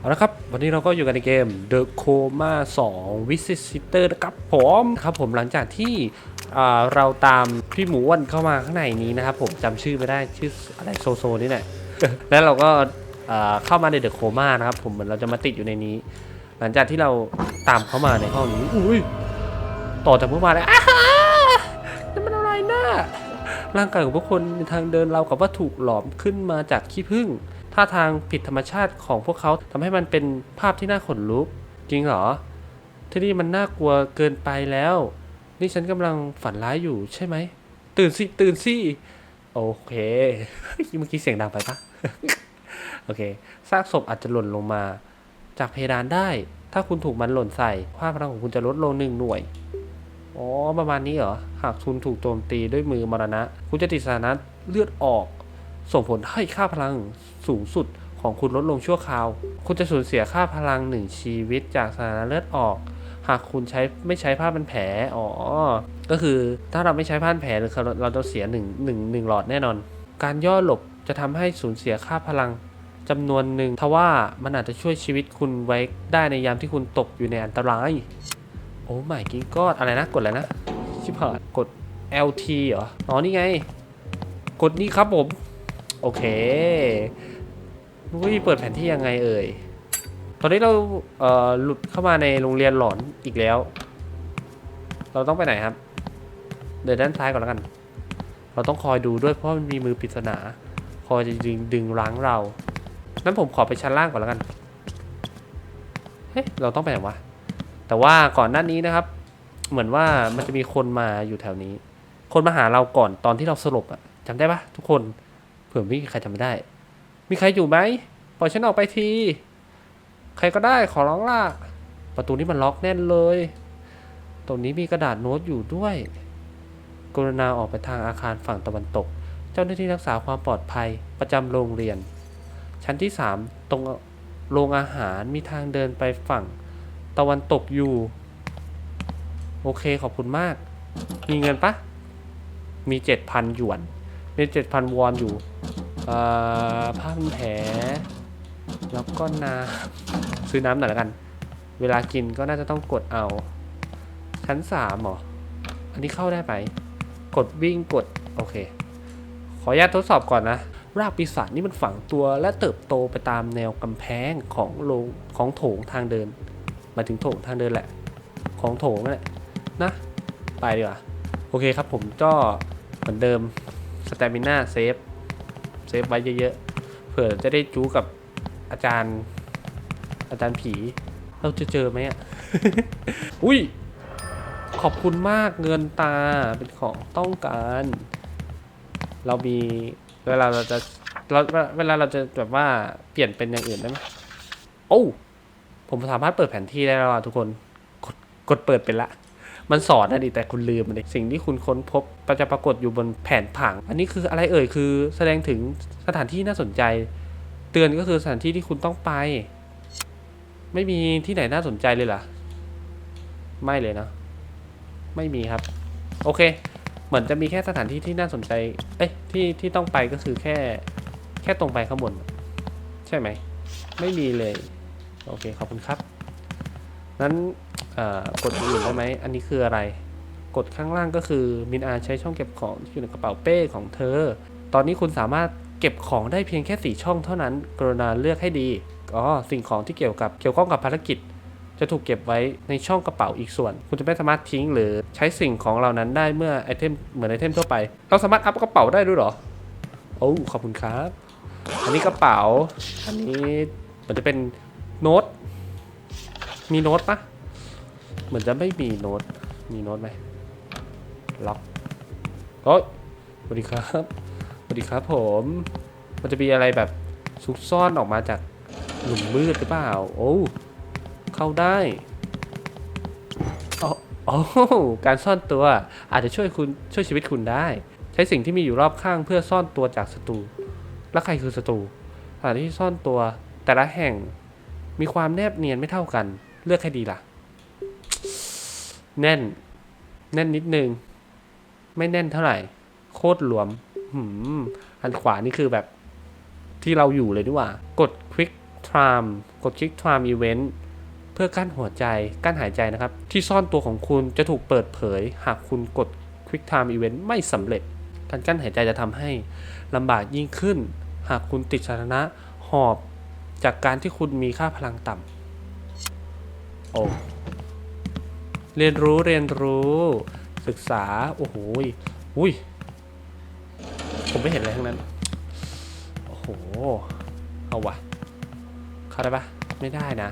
เอาละครับ วันนี้เราก็อยู่กันในเกม The Coma 2 Visitor นะครับผมครับผมหลังจากที่อ่าเราตามพี่หมูอ้วนเข้ามาข้างในนี้นะครับผมจำชื่อไม่ได้ชื่ออะไรโซโซนี่แหละแล้วเราก็อ่าเข้ามาในเดอะโคม่านะครับผมเหมือนเราจะมาติดอยู่ในนี้ หลังจากที่เราตามเข้ามาในห้องนี้อุ้ยต่อจากเมื่อวานเลยอ้านั่นมันอะไรนะร่างกายของพวกคนในทางเดินเรากับว่าถูกหลอมขึ้นมาจากขี้ผึ้ง ท่าทางผิดธรรมชาติของพวกเขาทำให้มันเป็นภาพที่น่าขนลุก จริงเหรอ ที่นี่มันน่ากลัวเกินไปแล้ว นี่ฉันกำลังฝันร้ายอยู่ใช่ไหม ตื่นสิ ตื่นสิ โอเค เมื่อกี้เสียงดังไปปะโอเค ซากศพอาจจะหล่นลงมา จากเพดานได้ ถ้าคุณถูกมันหล่นใส่ค่าพลังของคุณจะลดลงหนึ่งหน่วย อ๋อ ประมาณนี้เหรอ หากคุณถูกโจมตีด้วยมือมรณะ คุณจะติดสถานะเลือดออก ส่งผลให้ค่าพลังสูงสุดของคุณลดลงชั่วคราว คุณจะสูญเสียค่าพลังหนึ่งชีวิตจากสถานะเลือดออก หากคุณใช้ไม่ใช้ผ้าพันแผล อ๋อ ก็คือถ้าเราไม่ใช้ผ้าพันแผลเราเราจะเสียหนึ่งหนึ่งหนึ่งหลอดแน่นอน การย่อหลบจะทำให้สูญเสียค่าพลังจำนวนหนึ่งทว่ามันอาจจะช่วยชีวิตคุณไว้ได้ในยามที่คุณตกอยู่ในอันตราย โอ้ไม่กินก็อะไรนะ กดอะไรนะ ชิบหายกด LT เหรอ อ๋อนี่ไง กดนี่ครับผม โอเควิเปิดแผนที่ยังไงเอ่ย ตอนนี้เราเอ่อหลุดเข้ามาในโรงเรียนหลอนอีกแล้ว เราต้องไปไหนครับ เดินด้านซ้ายก่อนแล้วกัน เราต้องคอยดูด้วยเพราะมันมีมือปริศนา คอยจะดึงดึงรั้งเรา นั้นผมขอไปชั้นล่างก่อนแล้วกัน เฮ้ย เราต้องไปไหนวะ แต่ว่าก่อนหน้านี้นะครับ เหมือนว่ามันจะมีคนมาอยู่แถวนี้ คนมาหาเราก่อนตอนที่เราสลบอะจำได้ปะทุกคน เผื่อไม่มีใครจำไม่ได้ มีใครอยู่ไหมปล่อยฉันออกไปที ใครก็ได้ขอร้องล่ะ ประตูนี้มันล็อกแน่นเลย ตรงนี้มีกระดาษโน้ตอยู่ด้วย กรุณาออกไปทางอาคารฝั่งตะวันตก เจ้าหน้าที่รักษาความปลอดภัยประจำโรงเรียน ชั้นที่ 3 ตรงโรงอาหารมีทางเดินไปฝั่งตะวันตกอยู่ โอเคขอบคุณมาก มีเงินปะมีเจ็ดพันหยวน มีเจ็ดพันวอนอยู่ผ้าพันแผลแล้วก็น้ำซื้อน้ำหน่อยล้วกัน เวลากินก็น่าจะต้องกดเอา ชั้นสามหรอ อันนี้เข้าได้ไหมกดวิ่งกด โอเค ขออนุญาตทดสอบก่อนนะ รากปีศาจนี่มันฝังตัวและเติบโตไปตามแนวกำแพงของโรงของโถงทางเดินมาถึงโถงทางเดินแหละ ของโถงนั่นแหละนะ ไปดีกว่า โอเคครับผมก็เหมือนเดิม สเตมิน่าเซฟเซฟไว้เยอะๆ เผื่อจะได้จู้กับอาจารย์ อาจารย์ผี เราจะเจอไหมอะ อุ้ย ขอบคุณมากเงินตาเป็นของต้องการ เรามีเวลาเราจะเราเวลาเราจะแบบว่าเปลี่ยนเป็นอย่างอื่นได้ไหมโอ้ ผมสามารถเปิดแผนที่ได้แล้วอะทุกคน กดกดเปิดเป็นละ มันสอนนะดิแต่คุณลืมมันสิ่งที่คุณค้นพบก็จะปรากฏอยู่บนแผนผัง อันนี้คืออะไรเอ่ยคือ แสดงถึงสถานที่น่าสนใจ เตือนก็คือสถานที่ที่คุณต้องไป ไม่มีที่ไหนน่าสนใจเลยเหรอไม่เลยนะไม่มีครับ โอเค เหมือนจะมีแค่สถานที่ที่น่าสนใจ เอ้ยที่ที่ต้องไปก็คือแค่แค่ตรงไปข้างบน ใช่ไหม ไม่มีเลย โอเค ขอบคุณครับ นั้น กดอื่นได้ไหมอันนี้คืออะไร กดข้างล่างก็คือมินอาใช้ช่องเก็บของที่อยู่ในกระเป๋าเป้ของเธอ ตอนนี้คุณสามารถเก็บของได้เพียงแค่สี่ช่องเท่านั้น กรุณาเลือกให้ดีอ๋อสิ่งของที่เกี่ยวกับเกี่ยวข้องกับภารกิจ จะถูกเก็บไว้ในช่องกระเป๋าอีกส่วน คุณจะไม่สามารถทิ้งหรือใช้สิ่งของเหล่านั้นได้เมื่อไอเทมเหมือนไอเทมทั่วไป เราสามารถอัพกระเป๋าได้ด้วยหรอ โอ้ขอบคุณครับ อันนี้กระเป๋า อันนี้มือนจะเป็นโน้ต มีโน้ตปะ เหมือนจะไม่มีโน้ต มีโน้ตไหมล็อกโอ้ยสวัสดีครับสวัสดีครับผม มันจะมีอะไรแบบซุกซ่อนออกมาจากหลุมมืดหรือเปล่า โอ้ เข้าได้อ๋ออ๋อการซ่อนตัวอาจจะช่วยคุณช่วยชีวิตคุณได้ ใช้สิ่งที่มีอยู่รอบข้างเพื่อซ่อนตัวจากศัตรูแล้วใครคือศัตรูสถานที่ซ่อนตัวแต่ละแห่งมีความแนบเนียนไม่เท่ากัน เลือกให้ดีล่ะ แน่น แน่นนิดนึง ไม่แน่นเท่าไหร่ โคตรหลวมหืมอันขวานี่คือแบบที่เราอยู่เลยดีกว่า กด quick time กดคลิก time event เพื่อกั้นหัวใจ กั้นหายใจนะครับ ที่ซ่อนตัวของคุณจะถูกเปิดเผย หากคุณกด quick time event ไม่สำเร็จ การกั้นหายใจจะทำให้ลำบากยิ่งขึ้น หากคุณติดสถานะหอบจากการที่คุณมีค่าพลังต่ำโอ้ เรียนรู้เรียนรู้ศึกษา โอ้โหอุ้ยผมไม่เห็นอะไรทั้งนั้น โอ้โห เอาวะเข้าได้ปะไม่ได้นะ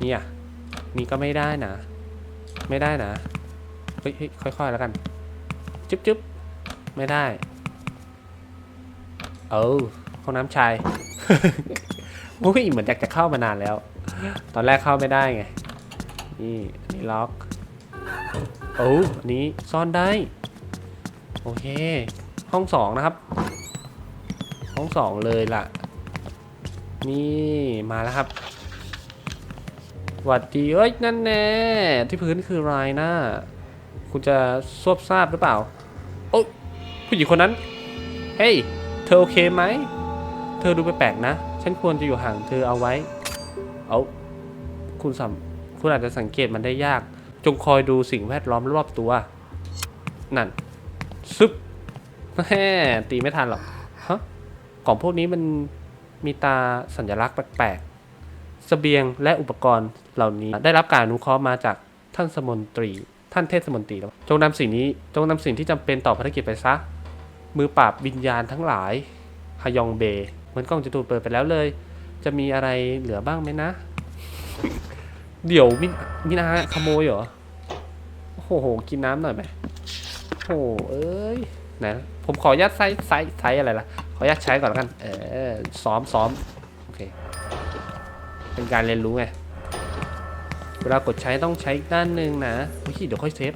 เนี่ยนี่ก็ไม่ได้นะ ไม่ได้นะ เฮ้ยค่อยๆแล้วกันจึ๊บจึ๊บไม่ได้ เออห้องน้ำชายอุ้ยเหมือนอยากจะเข้ามานานแล้ว ตอนแรกเข้าไม่ได้ไง นี่อันนี่ล็อกโอ้อันนี้ซ่อนได้ โอเค ห้องสองนะครับ ห้องสองเลยล่ะ นี่มาแล้วครับหวัดดีเอ้ยนั่นแน่ที่พื้นคืออะไรนะคุณจะซวบซาบหรือเปล่า โอ้ยผู้หญิงคนนั้น เฮ้ย เธอโอเคไหม เธอดูแปลกๆนะ ฉันควรจะอยู่ห่างเธอเอาไว้ เอา คุณสัม คุณอาจจะสังเกตมันได้ยาก จงคอยดูสิ่งแวดล้อมรอบตัว นั่น ซึบแม่ตีไม่ทันหรอกฮะกล่องพวกนี้มันมีตาสัญลักษณ์แปลกๆเสบียงและอุปกรณ์เหล่านี้ ได้รับการอนุเคราะห์มาจากท่านสมนตรี ท่านเทศมนตรีแล้วจงนำสิ่งนี้จงนำสิ่งที่จำเป็นต่อภารกิจไปซะ มือปราบวิญญาณทั้งหลายฮยองเบเหมือนกล้องจะถูกเปิดไปแล้วเลย จะมีอะไรเหลือบ้างไหมนะ เดี๋ยวมิมินาขโมยเหรอ โอ้โห กินน้ำหน่อยไหมโอ้เอ้ยไหนผมขออนุญาตไซส์ไซส์ไซส์อะไรล่ะ ขออนุญาตใช้ก่อนแล้วกัน เออ ซ้อมซ้อมโอเค เป็นการเรียนรู้ไง เวลากดใช้ต้องใช้ด้านหนึ่งนะโอ้ยเดี๋ยวค่อยเซฟ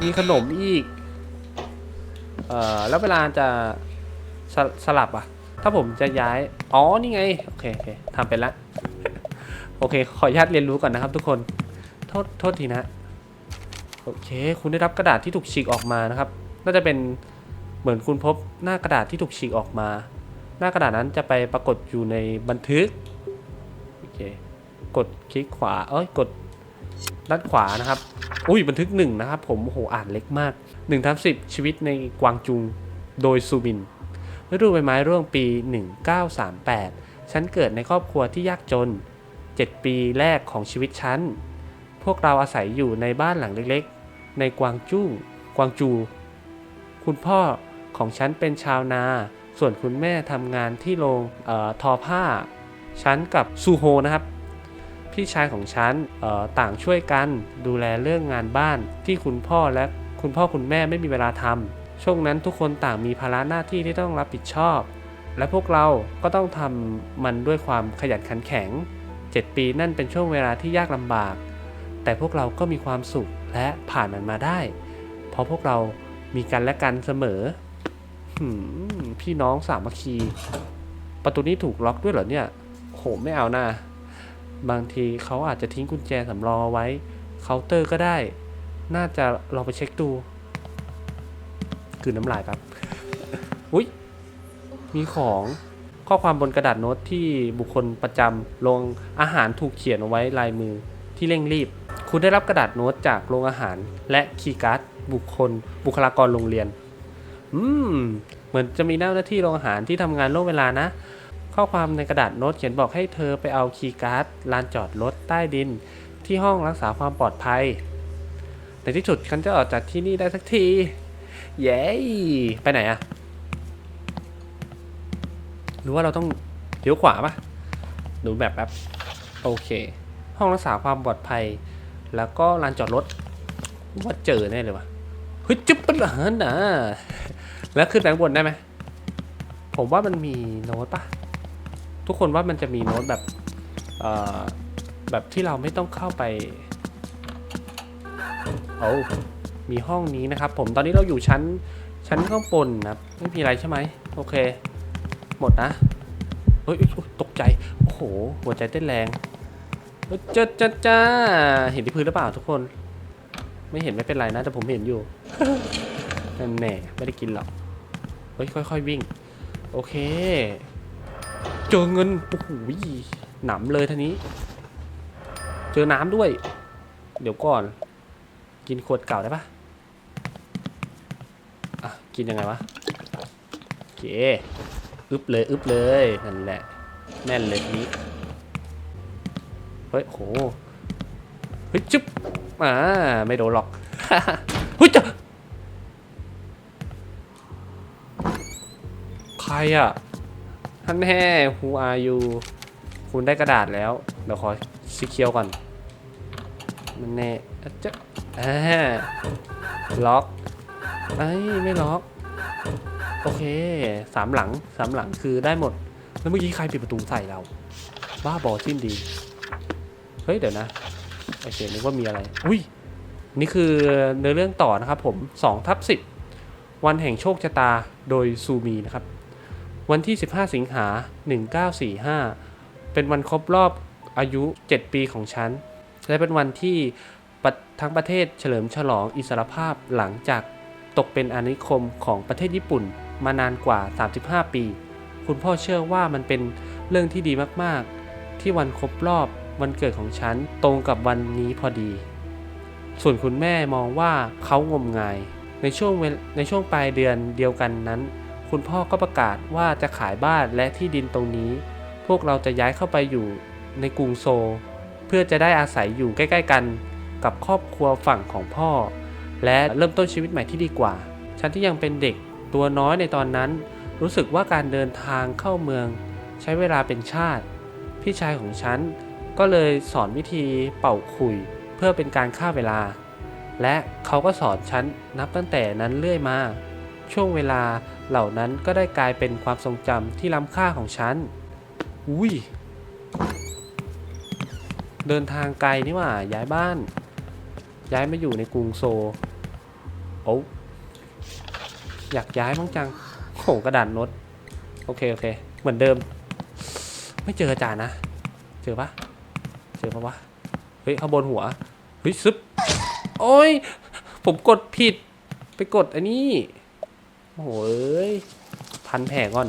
มีขนมอีก เอ่อ แล้วเวลาจะสสลับอะ ถ้าผมจะย้าย อ๋อ นี่ไง โอเคโอเคทำเป็นละ โอเค ขออนุญาตเรียนรู้ก่อนนะครับทุกคน โทษโทษทีนะ โอเค คุณได้รับกระดาษที่ถูกฉีกออกมานะครับ น่าจะเป็นเหมือนคุณพบหน้ากระดาษที่ถูกฉีกออกมา หน้ากระดาษนั้นจะไปปรากฏอยู่ในบันทึก โอเค กดคลิกขวา เอ้ย กดด้านขวานะครับ อุ้ยบันทึกหนึ่งนะครับ ผมโอ้โหอ่านเล็กมาก1ทับ10 ชีวิตในกวางจุง โดยซูบินฤดูใบไม้ร่วงปี 1938 ฉันเกิดในครอบครัวที่ยากจน 7 ปีแรกของชีวิตฉัน พวกเราอาศัยอยู่ในบ้านหลังเล็กๆ ในกวางจุ้ง กวางจู คุณพ่อของฉันเป็นชาวนา ส่วนคุณแม่ทำงานที่โรงออทอผ้า ฉันกับซูโฮนะครับ พี่ชายของฉันต่างช่วยกันดูแลเรื่องงานบ้านที่คุณพ่อและคุณพ่อคุณแม่ไม่มีเวลาทำ ช่วงนั้นทุกคนต่างมีภาระหน้าที่ที่ต้องรับผิดชอบ และพวกเราก็ต้องทำมันด้วยความขยันขันแข็ง 7 ปีนั่นเป็นช่วงเวลาที่ยากลำบาก แต่พวกเราก็มีความสุขและผ่านมันมาได้ เพราะพวกเรามีกันและกันเสมอพี่น้องสามัคคี ประตูนี้ถูกล็อกด้วยเหรอเนี่ยโหไม่เอานะบางทีเขาอาจจะทิ้งกุญแจสำรองไว้เคาน์เตอร์ก็ได้ น่าจะลองไปเช็คดูคือน้ำลายครับ อุ้ยมีของ ข้อความบนกระดาษโน้ตที่บุคคลประจำโรงอาหารถูกเขียนเอาไว้ลายมือที่เร่งรีบ คุณได้รับกระดาษโน้ตจากโรงอาหาร และคีย์การ์ดบุคคล บุคลากรโรงเรียน อืม เหมือนจะมีเจ้าหน้าที่โรงอาหารที่ทำงานล่วงเวลานะ ข้อความในกระดาษโน้ตเขียนบอกให้เธอไปเอาคีย์การ์ดลานจอดรถใต้ดิน ที่ห้องรักษาความปลอดภัย ในที่สุดฉันจะออกจากที่นี่ได้สักที เย้ ไปไหนอะ หรือว่าเราต้องเลี้ยวขวาปะดูแบบแป๊บโอเค ห้องรักษาความปลอดภัย แล้วก็ลานจอดรถว่าเจอแน่เลยวะเฮ้ยจุ๊บเป็นเหรอนะแล้วขึ้นแบงบนได้ไหมผมว่ามันมีโน้ตปะทุกคนว่ามันจะมีโน้ตแบบเอ่อแบบที่เราไม่ต้องเข้าไปโอ้มีห้องนี้นะครับ ผมตอนนี้เราอยู่ชั้นชั้นข้างบนนะครับไม่มีอะไรใช่ไหมโอเค หมดนะเฮ้ยตกใจ โอ้โห หัวใจเต้นแรงเฮ้ยจ้าจ้าจ้าเห็นที่พื้นหรือเปล่าทุกคน ไม่เห็นไม่เป็นไรนะ แต่ผมเห็นอยู่นั่นแน่ไม่ได้กินหรอก เฮ้ยค่อยๆวิ่ง โอเค เจอเงิน โอ้โหหนำเลยทีนี้ เจอน้ำด้วย เดี๋ยวก่อน กินขวดเก่าได้ปะอะ กินยังไงวะโอเค อึบเลย อึบเลย นั่นแหละ แน่นเลยทีนี้ เฮ้ยโห เฮ้ยจุ๊บอ่าไม่โดนหรอกเฮ้ยจ้ะใครอะท่านแน่ who are you คุณได้กระดาษแล้ว เดี๋ยวขอสีเคียวก่อน มันแน่จ๊ะอ่าล็อกไอ้ไม่ล็อก โอเคสามหลังสามหลังคือได้หมด แล้วเมื่อกี้ใครปิดประตูใส่เรา บ้าบอสิ้นดี เฮ้ยเดี๋ยวนะ โอเคนึกว่ามีอะไร อุ้ย นี่คือเนื้อเรื่องต่อนะครับผม2ทับ10วันแห่งโชคชะตาโดยซูมีนะครับ วันที่ 15 สิงหา 1945 เป็นวันครบรอบอายุ 7 ปีของฉัน และเป็นวันที่ทั้งประเทศเฉลิมฉลองอิสรภาพหลังจาก ตกเป็นอาณานิคมของประเทศญี่ปุ่นมานานกว่า 35 ปี คุณพ่อเชื่อว่ามันเป็นเรื่องที่ดีมากๆ ที่วันครบรอบวันเกิดของฉันตรงกับวันนี้พอดี ส่วนคุณแม่มองว่าเขางมงาย ในช่วงในช่วงปลายเดือนเดียวกันนั้น คุณพ่อก็ประกาศว่าจะขายบ้านและที่ดินตรงนี้ พวกเราจะย้ายเข้าไปอยู่ในกรุงโซ เพื่อจะได้อาศัยอยู่ใกล้ ๆ กัน กับครอบครัวฝั่งของพ่อ และเริ่มต้นชีวิตใหม่ที่ดีกว่า ฉันที่ยังเป็นเด็กตัวน้อยในตอนนั้น รู้สึกว่าการเดินทางเข้าเมือง ใช้เวลาเป็นชาติ พี่ชายของฉันก็เลยสอนวิธีเป่าขลุยเพื่อเป็นการฆ่าเวลา และเขาก็สอนฉันนับตั้งแต่นั้นเรื่อยมา ช่วงเวลาเหล่านั้นก็ได้กลายเป็นความทรงจำที่ล้ำค่าของฉัน อุ้ย เดินทางไกลนี่หว่าย้ายบ้าน ย้ายมาอยู่ในกรุงโซล โอ้อยากย้ายมั้งจังโหกระดานโน้ตโอเคโอเค เหมือนเดิม ไม่เจออาจารย์นะ เจอปะเจอปะวะ เฮ้ยข้างบนหัว เฮ้ยซึบโอ้ย ผมกดผิด ไปกดอันนี้โอ้ยพันแผลก่อน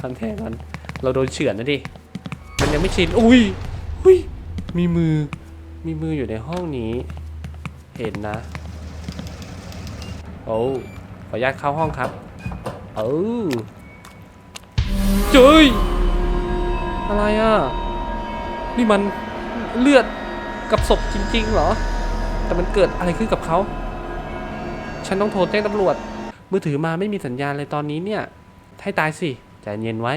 พันแผลก่อน เราโดนเฉือนนะดิ มันยังไม่ชิน อุ้ยอุ้ย มีมือ มีมืออยู่ในห้องนี้ เห็นนะ โอ้ขออนุญาตเข้าห้องครับเออเจ้ยอะไรอะ นี่มันเลือดกับศพจริง ๆ เหรอ แต่มันเกิดอะไรขึ้นกับเขา ฉันต้องโทรแจ้งตำรวจ มือถือมาไม่มีสัญญาณเลยตอนนี้เนี่ย ให้ตายสิใจเย็นไว้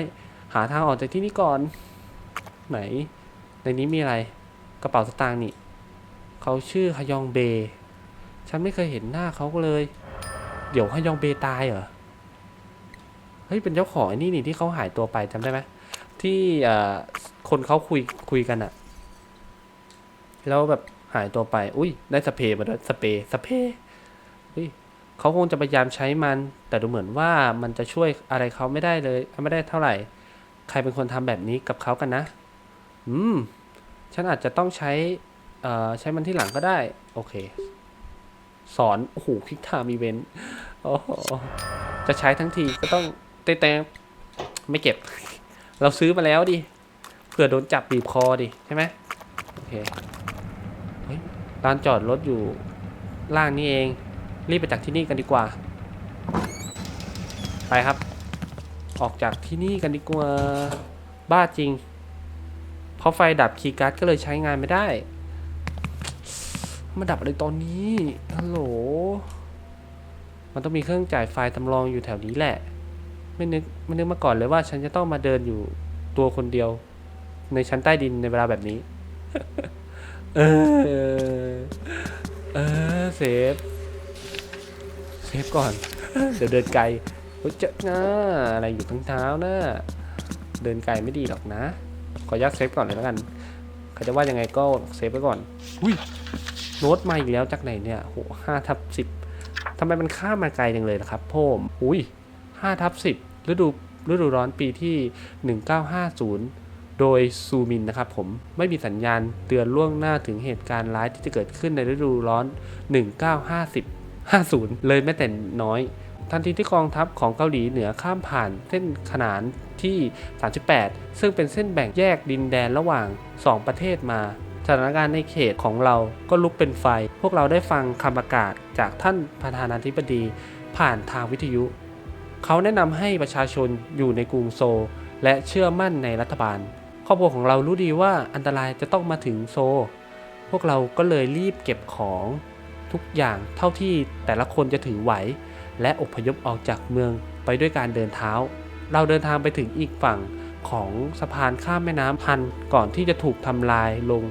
หาทางออกจากที่นี่ก่อน ไหน ในนี้มีอะไร กระเป๋าสตางค์นี่ เขาชื่อฮยองเบ ฉันไม่เคยเห็นหน้าเขาเลย เดี๋ยวฮยองเบตายเหรอ เฮ้ย เป็นเจ้าของไอ้นี่นี่ที่เขาหายตัวไปจำได้ไหมที่เอ่อคนเขาคุยคุยกันอะแล้วแบบหายตัวไป อุ้ย ได้สเปรย์มาด้วยสเปรย์สเปรย์อุ้ยเขาคงจะพยายามใช้มัน แต่ดูเหมือนว่ามันจะช่วยอะไรเขาไม่ได้เลย ไม่ได้เท่าไหร่ ใครเป็นคนทำแบบนี้กับเขากันนะ อืม ฉันอาจจะต้องใช้ เอ่อ ใช้มันที่หลังก็ได้ โอเค สอน โอ้โหคลิกไทม์อีเวนโอ้โหจะใช้ทั้งทีก็ต้องเต้ๆไม่เก็บ เราซื้อมาแล้วดิ เผื่อโดนจับบีบคอดิ ใช่ไหมโอเคเฮ้ยลานจอดรถอยู่ล่างนี่เอง รีบไปจากที่นี่กันดีกว่า ไปครับ ออกจากที่นี่กันดีกว่า บ้าจริง เพราะไฟดับคีย์การ์ดก็เลยใช้งานไม่ได้ มาดับอะไรตอนนี้ฮัลโหล มันต้องมีเครื่องจ่ายไฟสำรองอยู่แถวนี้แหละ ไม่นึกไม่นึกมาก่อนเลยว่าฉันจะต้องมาเดินอยู่ตัวคนเดียว ในชั้นใต้ดินในเวลาแบบนี้ เออ เออเซฟ เซฟก่อน เดี๋ยวเดินไกลเฮ้ยเจ๊ะนะอะไรอยู่ทั้งเท้านะเดินไกลไม่ดีหรอกนะ ขออนุญาตเซฟก่อนเลยแล้วกันเขาจะว่ายังไงก็เซฟไว้ก่อน อุ้ย โน้ตมาอีกแล้วจากไหนเนี่ยโหห้าทับสิบทำไมมันข้ามมาไกลจังเลยนะครับพ่อมอุ้ยห้าทับสิบฤดูฤดูร้อนปีที่ 1950 โดยซูมินนะครับผมไม่มีสัญญาณเตือนล่วงหน้าถึงเหตุการณ์ร้ายที่จะเกิดขึ้นในฤดูร้อน 1950 50 เลยแม้แต่น้อย ทันทีที่กองทัพของเกาหลีเหนือข้ามผ่านเส้นขนานที่ 38 ซึ่งเป็นเส้นแบ่งแยกดินแดนระหว่าง 2 ประเทศมา สถานการณ์ในเขตของเราก็ลุกเป็นไฟ พวกเราได้ฟังคำประกาศจากท่านประธานาธิบดีผ่านทางวิทยุ เขาแนะนำให้ประชาชนอยู่ในกรุงโซลและเชื่อมั่นในรัฐบาล ครอบครัวของเรารู้ดีว่าอันตรายจะต้องมาถึงโซลพวกเราก็เลยรีบเก็บของทุกอย่างเท่าที่แต่ละคนจะถือไหว และอพยพออกจากเมืองไปด้วยการเดินเท้า เราเดินทางไปถึงอีกฝั่งของสะพานข้ามแม่น้ำพันก่อนที่จะถูกทำลายลง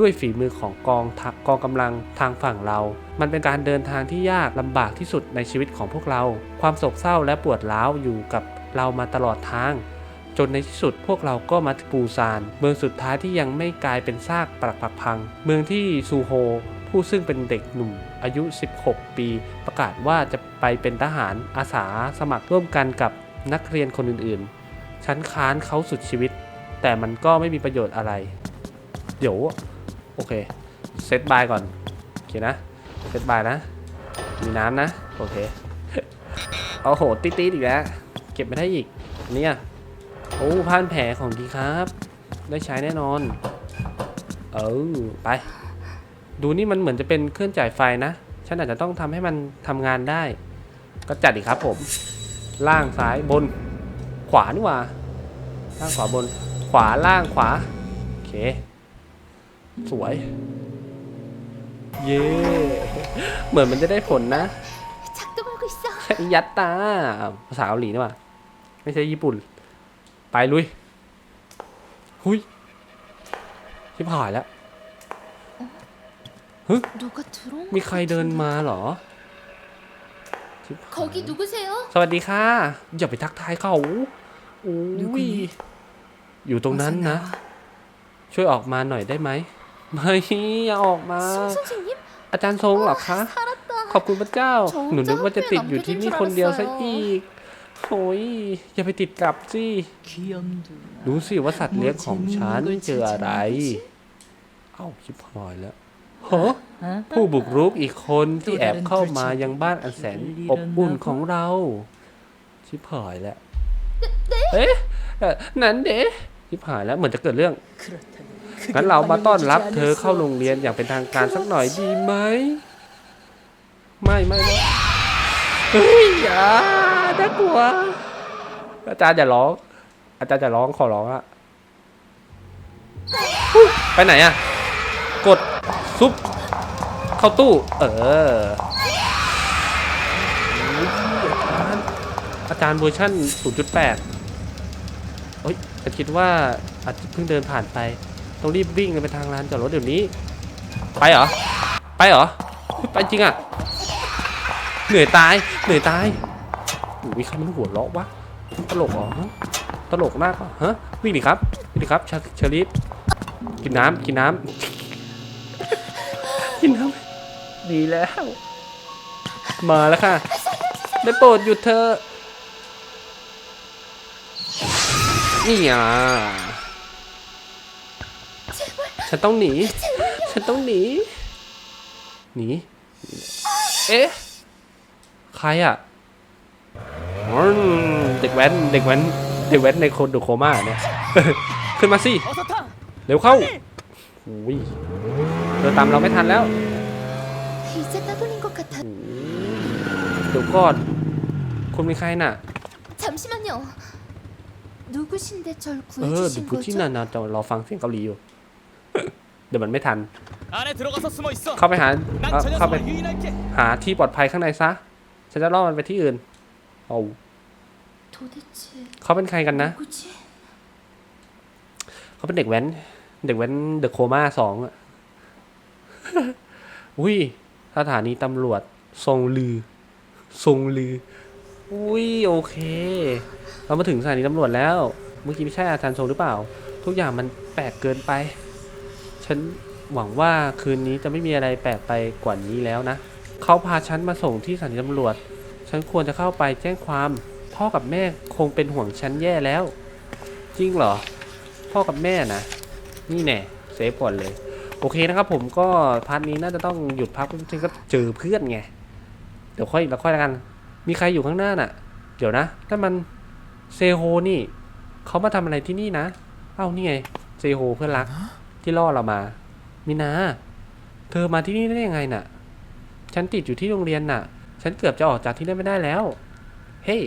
ด้วยฝีมือของกองทัพกองกำลังทางฝั่งเรา มันเป็นการเดินทางที่ยากลำบากที่สุดในชีวิตของพวกเรา ความโศกเศร้าและปวดร้าวอยู่กับเรามาตลอดทาง จนในที่สุดพวกเราก็มาปูซาน เมืองสุดท้ายที่ยังไม่กลายเป็นซากปรักผักพัง เมืองที่ซูโฮผู้ซึ่งเป็นเด็กหนุ่มอายุ 16 ปี ประกาศว่าจะไปเป็นทหารอาสาสมัครร่วมกันกับนักเรียนคนอื่นๆ ฉันค้านเขาสุดชีวิต แต่มันก็ไม่มีประโยชน์อะไร เดี๋ยว โอเค เซตบายก่อน โอเคนะ เซตบายนะ มีน้ำนะ โอเคโอ้โหติ๊ดๆอีกแล้ว เก็บไม่ได้อีกอันเนี่ยโอ้ผ่านแผลของดีครับ ได้ใช้แน่นอน เออไป ดูนี่มันเหมือนจะเป็นเครื่องจ่ายไฟนะ ฉันอาจจะต้องทำให้มันทำงานได้ ก็จัดอีกครับผม ล่างซ้ายบน ขวานี่ว่าล่างขวาบน ขวาล่างขวา โอเค สวย เย่เหมือนมันจะได้ผลนะยัดตา ภาษาเกาหลีนี่ว่าไม่ใช่ญี่ปุ่น ไปลุย หุยชิบหายแล้วมีใครเดินมาเหรอสวัสดีค่ะ อย่าไปทักทายเขาอุ้ยอยู่ตรงนั้นนะ ช่วยออกมาหน่อยได้ไหม ไม่อย่าออกมา อาจารย์ทรงหรอคะ ขอบคุณพระเจ้า หนูนึกว่าจะติดอยู่ที่นี่คนเดียวซะอีกโอ้ยอย่าไปติดกลับสิดูสิว่าสัตว์เลี้ยงของฉันเจออะไร เอ้าชิพลอยแล้วฮะผู้บุกรุกอีกคนที่แอบเข้ามายังบ้านอันแสนอบอุ่นของเรา ชิบหอยแล้ว เอ๊ะ นั้นเดะชิบหายแล้วเหมือนจะเกิดเรื่อง งั้นเรามาต้อนรับเธอเข้าโรงเรียนอย่างเป็นทางการสักหน่อยดีไหม ไม่ไม่ไม่เฮ้ยอย่าน่ากลัว อาจารย์อย่าร้อง อาจารย์อย่าร้องขอร้องอะอุ๊ยไปไหนอะกดซุปเข้าตู้ เอออุ๊ยอาจารย์อาจารย์เวอร์ชั่น 0.8เฮ้ยฉันคิดว่าอาจจะเพิ่งเดินผ่านไป ต้องรีบวิ่งไปทางลานจอดรถเดี๋ยวนี้ ไปเหรอ ไปเหรอเฮ้ยไปจริงอะ เหนื่อยตาย เหนื่อยตายอุ้ยใครมันหัวเราะวะ ตลกเหรอฮะตลกมากเหรอฮะ วิ่งดิครับ วิ่งดิครับเชเชอรี่กินน้ำกินน้ำกินน้ำดีแล้ว มาแล้วค่ะ ได้โปรดหยุดเธอะนี่อะ ฉันต้องหนี ฉันต้องหนี หนี เอ๊ะ ใครอะเด็กแว้น เด็กแว้น เด็กแว้นในคนดูโคม่าเนี่ย ขึ้นมาสิ เร็วเข้าอุ้ยเดินตามเราไม่ทันแล้วเดี๋ยวก่อนคุณมีใครน่ะเออดูกูที่นั่นาจะรอฟังเสียงเกาหลีอยู่ เดี๋ยวมันไม่ทัน เข้าไปหาเข้าไปหาที่ปลอดภัยข้างในซะ ฉันจะล่อมันไปที่อื่นโอ้เขาเป็นใครกันนะ เขาเป็นเด็กแว้น เด็กแว้นเดอะโคม่าสองอะอุ้ยสถานีตำรวจทรงลือทรงลือ อุ้ยโอเค เรามาถึงสถานีตำรวจแล้ว เมื่อกี้ไม่ใช่อาจารย์ทรงหรือเปล่า ทุกอย่างมันแปลกเกินไป ฉันหวังว่าคืนนี้จะไม่มีอะไรแปลกไปกว่านี้แล้วนะ เขาพาฉันมาส่งที่สถานีตำรวจ ฉันควรจะเข้าไปแจ้งความ พ่อกับแม่คงเป็นห่วงฉันแย่แล้ว จริงเหรอ พ่อกับแม่นะ นี่แน่เซฟก่อนเลย โอเคนะครับผมก็พาร์ทนี้น่าจะต้องหยุดพักจริงๆก็เจอเพื่อนไง เดี๋ยวค่อยเราค่อยกัน มีใครอยู่ข้างหน้าน่ะ เดี๋ยวนะนั่นมันเซโฮนี่ เขามาทำอะไรที่นี่นะ เอ้านี่ไงเซโฮเพื่อนรัก ที่ล่อเรามา มินา เธอมาที่นี่ได้ยังไงน่ะ ฉันติดอยู่ที่โรงเรียนน่ะ ฉันเกือบจะออกจากที่นั่นไม่ได้แล้ว เฮ้ย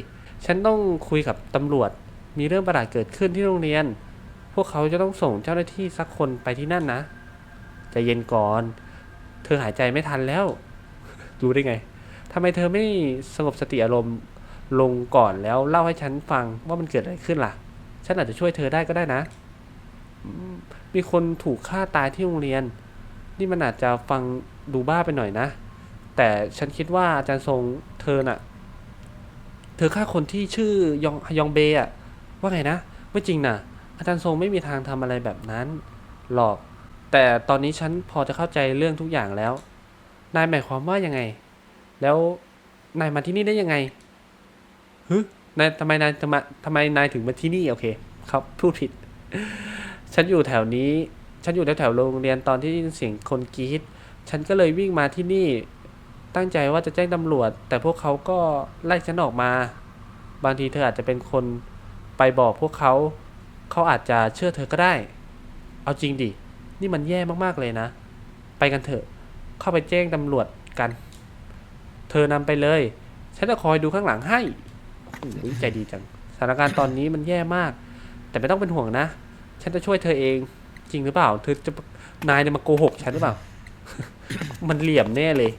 ฉันต้องคุยกับตำรวจ มีเรื่องประหลาดเกิดขึ้นที่โรงเรียน พวกเขาจะต้องส่งเจ้าหน้าที่สักคนไปที่นั่นนะใจเย็นก่อน เธอหายใจไม่ทันแล้ว รู้ได้ไงทำไมเธอไม่สงบสติอารมณ์ลงก่อนแล้วเล่าให้ฉันฟังว่ามันเกิดอะไรขึ้นล่ะ ฉันอาจจะช่วยเธอได้ก็ได้นะ มีคนถูกฆ่าตายที่โรงเรียน นี่มันอาจจะฟังดูบ้าไปหน่อยนะ แต่ฉันคิดว่าอาจารย์ทรงเธอน่ะ เธอฆ่าคนที่ชื่อยองยองเบอะว่าไงนะ ไม่จริงนะอาจารย์ทรงไม่มีทางทำอะไรแบบนั้น หรอก แต่ตอนนี้ฉันพอจะเข้าใจเรื่องทุกอย่างแล้ว นายหมายความว่ายังไง แล้วนายมาที่นี่ได้ยังไงฮึนายทำไมนายจะมาทำไมนายถึงมาที่นี่โอเค ครับพูดผิด ฉันอยู่แถวนี้ ฉันอยู่แถวแถวๆโรงเรียนตอนที่ได้ยินเสียงคนกรีดฉันก็เลยวิ่งมาที่นี่ ตั้งใจว่าจะแจ้งตำรวจ แต่พวกเขาก็ไล่ฉันออกมา บางทีเธออาจจะเป็นคนไปบอกพวกเขา เขาอาจจะเชื่อเธอก็ได้ เอาจริงดิ นี่มันแย่มากๆเลยนะ ไปกันเถอะ เข้าไปแจ้งตำรวจกัน เธอนำไปเลย ฉันจะคอยดูข้างหลังให้ใจดีจัง สถานการณ์ตอนนี้มันแย่มาก แต่ไม่ต้องเป็นห่วงนะ ฉันจะช่วยเธอเองจริงหรือเปล่า เธอจะนายเนี่ยมาโกหกฉันหรือเปล่า มันเหลี่ยมแน่เลย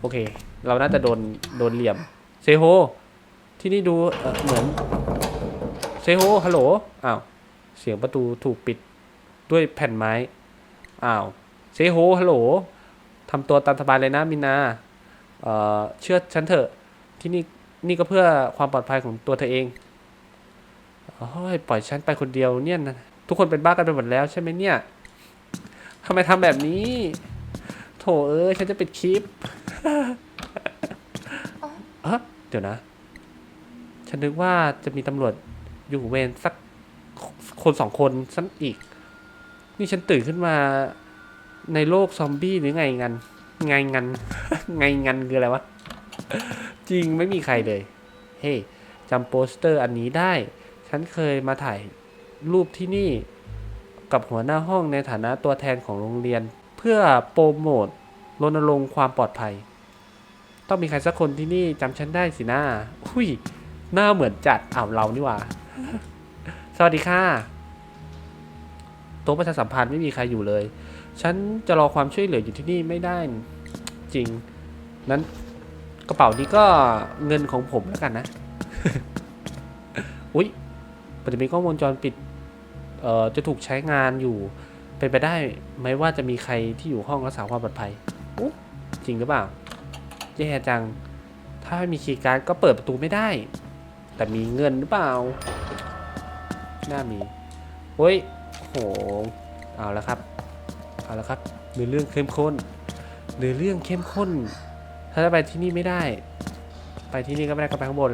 โอเค เราน่าจะโดนโดนเหลี่ยม เซโฮ ที่นี่ดูเเหมือน เซโฮ ฮัลโหล อ้าว เสียงประตูถูกปิดด้วยแผ่นไม้ อ้าว เซโฮ ฮัลโหลทำตัวตามสบายเลยนะมินาเอ่อเชื่อฉันเถอะ ที่นี่นี่ก็เพื่อความปลอดภัยของตัวเธอเอง โอ้ยปล่อยฉันไปคนเดียวเนี่ยนะทุกคนเป็นบ้ากันไปหมดแล้วใช่ไหมเนี่ยทำไมทำแบบนี้ โถเอ้ยฉันจะปิดคลิปเอะเดี๋ยวนะ ฉันนึกว่าจะมีตำรวจอยู่เวรสักคนสองคนสักอีก นี่ฉันตื่นขึ้นมาในโลกซอมบี้หรือไงงัน ไงงัน ไงงันคืออะไรวะ จริงไม่มีใครเลย เฮ้จำโปสเตอร์อันนี้ได้ ฉันเคยมาถ่ายรูปที่นี่กับหัวหน้าห้องในฐานะตัวแทนของโรงเรียน เพื่อโปรโมทรณรงค์ความปลอดภัย ต้องมีใครสักคนที่นี่จำฉันได้สินะอุ้ยหน้าเหมือนจัดอ้าวเรานี่หว่า สวัสดีค่ะโต๊ะประชาสัมพันธ์ไม่มีใครอยู่เลย ฉันจะรอความช่วยเหลืออยู่ที่นี่ไม่ได้จริง นั้นกระเป๋านี้ก็เงินของผมแล้วกันนะ อุ้ย มันจะมีกล้องวงจรปิดเอ่อจะถูกใช้งานอยู่ เป็นไปได้ไหมว่าจะมีใครที่อยู่ห้องรักษาความปลอดภัยจริงหรือเปล่าแย่จัง ถ้าไม่มีคีย์การ์ดก็เปิดประตูไม่ได้ แต่มีเงินหรือเปล่า น่ามีเฮ้ยโห เอาล้วครับ เอาล้วครับเนื้อเรื่องเข้มข้นเนื้อเรื่องเข้มข้น ถ้าจะไปที่นี่ไม่ได้ ไปที่นี่ก็ไม่ได้ก็ไปข้างบน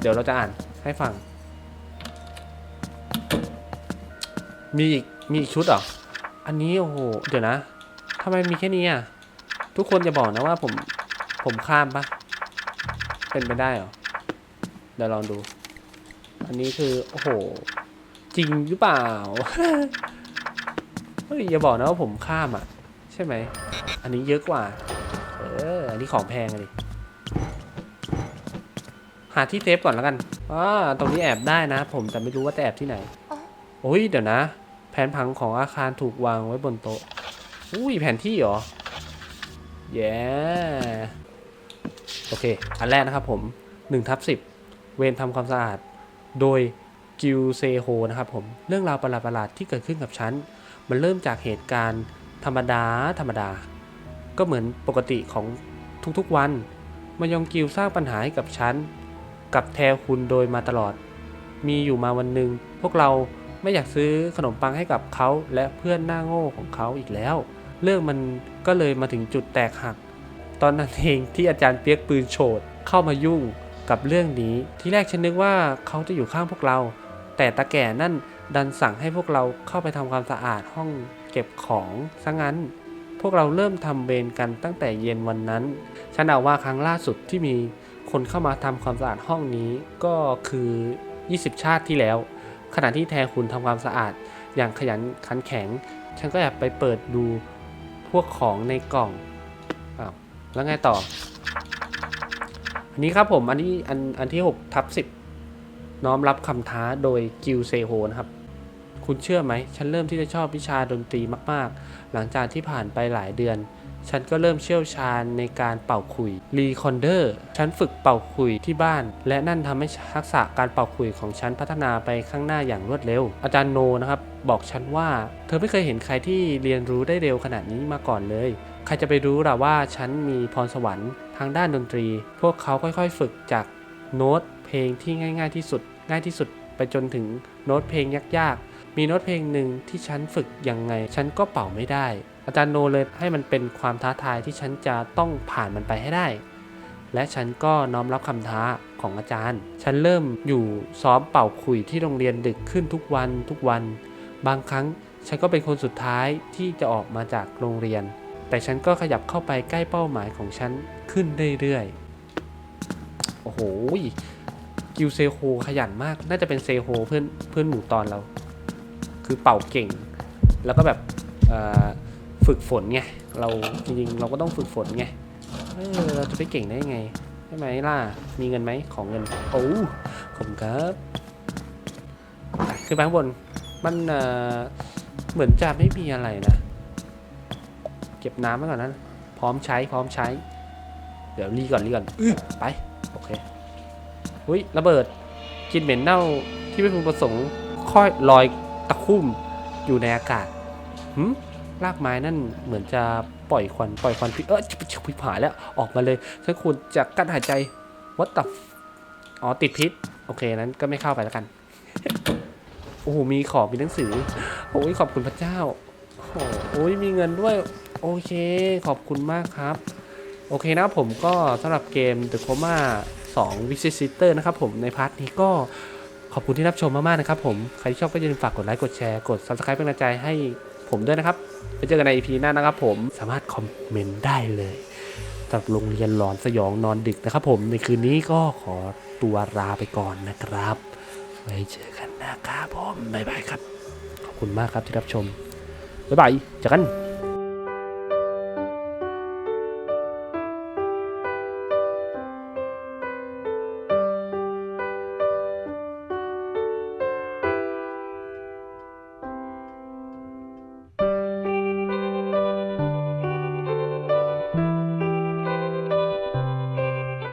เดี๋ยวเราจะอ่านให้ฟัง มีอีก มีอีกชุดเหรอ อันนี้โอ้โห เดี๋ยวนะทำไมมีแค่นี้อะ ทุกคนอย่าบอกนะว่าผม ผมข้ามปะเป็นไปได้เหรอ เดี๋ยวลองดู อันนี้คือ โอ้โห จริงหรือเปล่า เฮ้ย อย่าบอกนะว่าผมข้ามอะ ใช่ไหม อันนี้เยอะกว่า เออ อันนี้ของแพงอะดิหาที่เซฟก่อนแล้วกันอ่าตรงนี้แอบได้นะ ผมแต่ไม่รู้ว่าจะแอบที่ไหนอ๋อโอ้ย เดี๋ยวนะ แผนผังของอาคารถูกวางไว้บนโต๊ะ อุ้ยแผนที่เหรอ แย่โอเค อันแรกนะครับผม1ทับ10เวรทำความสะอาด โดยกิวเซโฮนะครับผม เรื่องราวประหลาดๆที่เกิดขึ้นกับฉัน มันเริ่มจากเหตุการณ์ธรรมดาธรรมดา ก็เหมือนปกติของทุกๆวัน มายองกิวสร้างปัญหาให้กับฉัน กับแทคุณโดยมาตลอด มีอยู่มาวันหนึ่งพวกเรา ไม่อยากซื้อขนมปังให้กับเขาและเพื่อนหน้าโง่ของเขาอีกแล้ว เรื่องมันก็เลยมาถึงจุดแตกหัก ตอนนั้นเองที่อาจารย์เปียกปืนโฉดเข้ามายุ่งกับเรื่องนี้ ที่แรกฉันนึกว่าเขาจะอยู่ข้างพวกเรา แต่ตาแก่นั่นดันสั่งให้พวกเราเข้าไปทำความสะอาดห้องเก็บของซะงั้นผวกเราเริ่มทำเวรกันตั้งแต่เย็นวันนั้น ฉันเดาว่าครั้งล่าสุดที่มีคนเข้ามาทำความสะอาดห้องนี้ก็คือ 20 ชาติที่แล้ว ขณะที่แทนคุณทำความสะอาด อย่างขยันขันแข็ง ฉันก็แอบไปเปิดดูพวกของในกล่องอ้าวแล้วไงต่อ อันนี้ครับผมอันนี้อันอันที่6ทับ10น้อมรับคำท้าโดยกิวเซโฮนะครับ คุณเชื่อไหม ฉันเริ่มที่จะชอบวิชาดนตรีมาก ๆ หลังจากที่ผ่านไปหลายเดือน ฉันก็เริ่มเชี่ยวชาญในการเป่าขลุยรีคอนเดอร์ฉันฝึกเป่าขลุยที่บ้าน และนั่นทำให้ทักษะการเป่าขลุยของฉันพัฒนาไปข้างหน้าอย่างรวดเร็ว อาจารย์โนนะครับบอกฉันว่า เธอไม่เคยเห็นใครที่เรียนรู้ได้เร็วขนาดนี้มาก่อนเลย ใครจะไปรู้ล่ะว่าฉันมีพรสวรรค์ทางด้านดนตรี พวกเขาค่อยๆ ฝึกจากโน้ตเพลงที่ง่าย ๆที่สุด ง่ายที่สุดไปจนถึงโน้ตเพลงยากๆ มีโน้ตเพลงหนึ่งที่ฉันฝึกยังไง ฉันก็เป่าไม่ได้ อาจารย์โนเลยให้มันเป็นความท้าทายที่ฉันจะต้องผ่านมันไปให้ได้ และฉันก็น้อมรับคำท้าของอาจารย์ ฉันเริ่มอยู่ซ้อมเป่าขลุยที่โรงเรียนดึกขึ้นทุกวันทุกวัน บางครั้งฉันก็เป็นคนสุดท้ายที่จะออกมาจากโรงเรียน แต่ฉันก็ขยับเข้าไปใกล้เป้าหมายของฉันขึ้นเรื่อยๆ โอ้โห กิวเซโฮขยันมาก น่าจะเป็นเซโฮเพื่อนเพื่อนหมู่ตอนเรา คือเป่าเก่ง แล้วก็แบบเอ่อ ฝึกฝนไง เราจริงๆเราก็ต้องฝึกฝนไง เออเราจะไปเก่งได้ยังไงใช่ไหมล่ะ มีเงินไหมของเงิน โอ้ขอบครับอะขึ้นไปข้างบน มันเหมือนจะไม่มีอะไรนะ เก็บน้ำไว้ก่อนนะ พร้อมใช้ พร้อมใช้ เดี๋ยวรีก่อนรีก่อนอื้อไป โอเค อุ้ยระเบิดกลินเหม็นเน่าที่ไม่พึงประสงค์ค่อยลอยตะคุ่มอยู่ในอากาศหืม รากไม้นั่นเหมือนจะปล่อยควันปล่อยควันพิเออชิบชิบพิษหายแล้วออกมาเลยฉันควรจะกั้นหายใจวัดตับอ๋อติดพิษโอเคนั้นก็ไม่เข้าไปแล้วกันโอ้โหมีของมีหนังสือโอ้ยขอบคุณพระเจ้าโอ้ยมีเงินด้วยโอเค ขอบคุณมากครับ โอเคนะผมก็สำหรับเกม The Coma 2 Visitor นะครับผมในพาร์ทนี้ก็ขอบคุณที่รับชมมากๆนะครับผม ใครที่ชอบก็อย่าลืมฝากกดไลค์ กดแชร์ กด Subscribe เป็นกำลังใจให้ ผมด้วยนะครับไปเจอกันใน EP หน้านะครับผมสามารถคอมเมนต์ได้เลยสำหรับโรงเรียนหลอนสยองนอนดึกนะครับผมในคืนนี้ก็ขอตัวลาไปก่อนนะครับไว้เจอกันนะครับผมบ๊ายบายครับ ขอบคุณมากครับที่รับชมบ๊ายบายเจอกัน